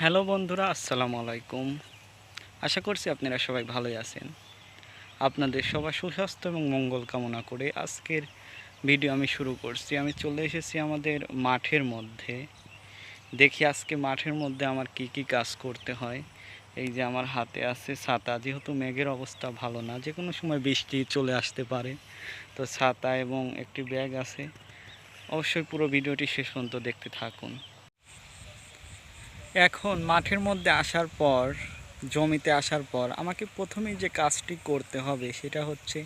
Hello বন্ধুরা, আসসালামু আলাইকুম। আশা করছি আপনারা সবাই ভালোই আছেন। আপনাদের সবার সুস্বাস্থ্য এবং মঙ্গল কামনা করে আজকের ভিডিও আমি শুরু করছি। আমি চলে এসেছি আমাদের মাঠের মধ্যে। দেখি আজকে মাঠের মধ্যে আমার কি কি কাজ করতে হয়। এই যে আমার হাতে আছে ছাতা, যেহেতু মেঘের অবস্থা ভালো না যে কোনো সময় বৃষ্টি চলে আসতে পারে। তো ছাতা এবং একটি ব্যাগ আছে। অবশ্যই পুরো ভিডিওটি শেষ পর্যন্ত দেখতে থাকুন। এখন মাঠের মধ্যে আসার পর, জমিতে আসার পর আমাকে প্রথমেই যে কাজটি করতে হবে সেটা হচ্ছে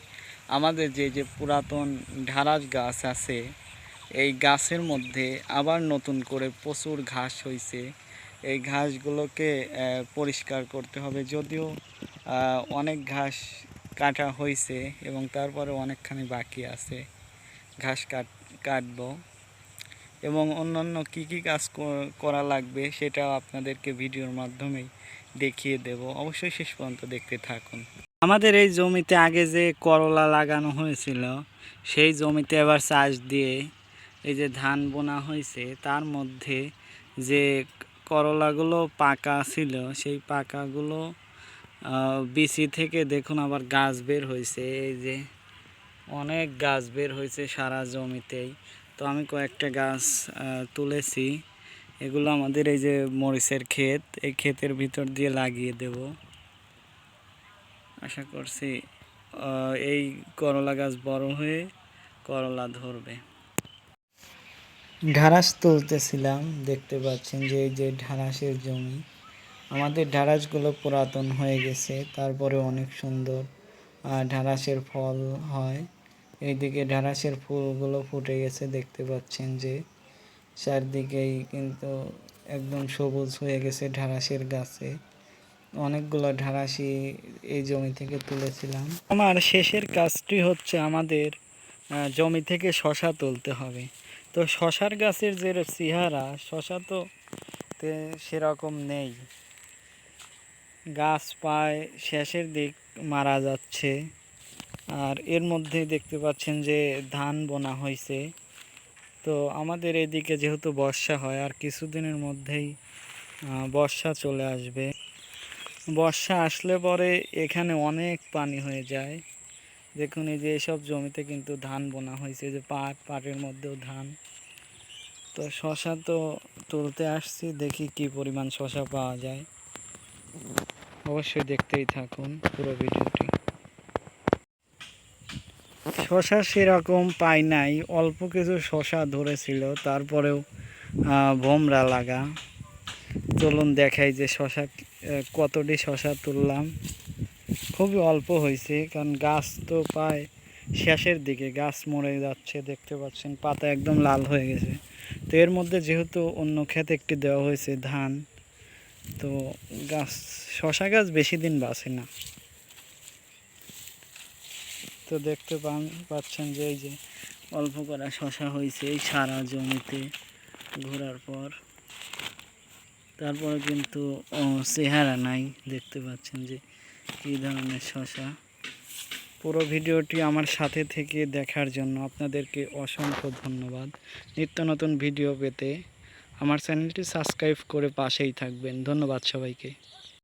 আমাদের যে যে পুরাতন ঢারাস গাছ আছে, এই গাছের মধ্যে আবার নতুন করে প্রচুর ঘাস হয়েছে এই ঘাসগুলোকে পরিষ্কার করতে হবে যদিও অনেক ঘাস কাটা হয়েছে এবং তারপরে অনেকখানি বাকি আছে। ঘাস কাট, কাটবো। এবং অন্যান্য কি কি কাজ করা লাগবে সেটাও আপনাদেরকে ভিডিওর মাধ্যমেই দেখিয়ে দেব। অবশ্যই শেষ পর্যন্ত দেখতে থাকুন। আমাদের এই জমিতে আগে যে করলা লাগানো হয়েছিল, সেই জমিতে এবার চাষ দিয়ে এই যে ধান বোনা হয়েছে, তার মধ্যে যে করলাগুলো পাকা ছিল, সেই পাকাগুলো বিচি থেকে দেখুন আবার গাছ বের হয়েছে। এই যে অনেক গাছ বের হয়েছে সারা জমিতেই। তো আমি কয়েকটা গাছ তুলেছি। এগুলো আমাদের এই যে মরিচের ক্ষেত, এই ক্ষেতের ভিতর দিয়ে লাগিয়ে দেব। আশা করছি এই করলা গাছ বড় হয়ে করলা ধরবে। ঢাড়াস তুলতেছিলাম, দেখতে পাচ্ছেন যে এই যে ঢাড়াসের জমি। আমাদের ঢাড়াসগুলো পুরাতন হয়ে গেছে, তারপরে অনেক সুন্দর ঢাড়াসের ফল হয়। এইদিকে ঢাড়াসের ফুলগুলো ফুটে গেছে, দেখতে পাচ্ছেন যে চারদিকেই কিন্তু একদম সবুজ হয়ে গেছে ঢাড়াসের গাছে। অনেকগুলো ঢাড়াসি এই জমি থেকে তুলেছিলাম। আমার শেষের কাজটি হচ্ছে আমাদের জমি থেকে শশা তুলতে হবে। তো শশার গাছের যে চেহারা, শশা তে সেরকম নেই। গাছ পায় শেষের দিক মারা যাচ্ছে। আর এর মধ্যে দেখতে পাচ্ছেন যে ধান বোনা হয়েছে। তো আমাদের এদিকে যেহেতু বর্ষা হয়, আর কিছুদিনের মধ্যেই বর্ষা চলে আসবে। বর্ষা আসলে পরে এখানে অনেক পানি হয়ে যায়। দেখুন এই যে এসব জমিতে কিন্তু ধান বোনা হয়েছে যে পাট, পাটের মধ্যেও ধান। তো শশা তো তুলতে আসছি, দেখি কি পরিমাণ শশা পাওয়া যায়। অবশ্যই দেখতেই থাকুন পুরো ভিডিওটি। শশা সেরকম পাই নাই, অল্প কিছু শশা ধরেছিল, তারপরেও ভোমরা লাগা। চলুন দেখাই যে শশা কতটি শশা তুললাম। খুবই অল্প হয়েছে, কারণ গাছ তো প্রায় শেষের দিকে, গাছ মরে যাচ্ছে, দেখতে পাচ্ছেন, পাতা একদম লাল হয়ে গেছে। তো এর মধ্যে যেহেতু অন্য ক্ষেতে একটি দেওয়া হয়েছে ধান, তো গাছ, শশা গাছ বেশি দিন বাঁচে না। তো দেখতে পান, পাচ্ছেন যে এই যে অল্প করা শশা হয়েছে এই সারা জমিতে ঘোরার পর। তারপরে কিন্তু চেহারা নাই, দেখতে পাচ্ছেন যে কী ধরনের শশা। পুরো ভিডিওটি আমার সাথে থেকে দেখার জন্য আপনাদেরকে অসংখ্য ধন্যবাদ। নিত্য নতুন ভিডিও পেতে আমার চ্যানেলটি সাবস্ক্রাইব করে পাশেই থাকবেন। ধন্যবাদ সবাইকে।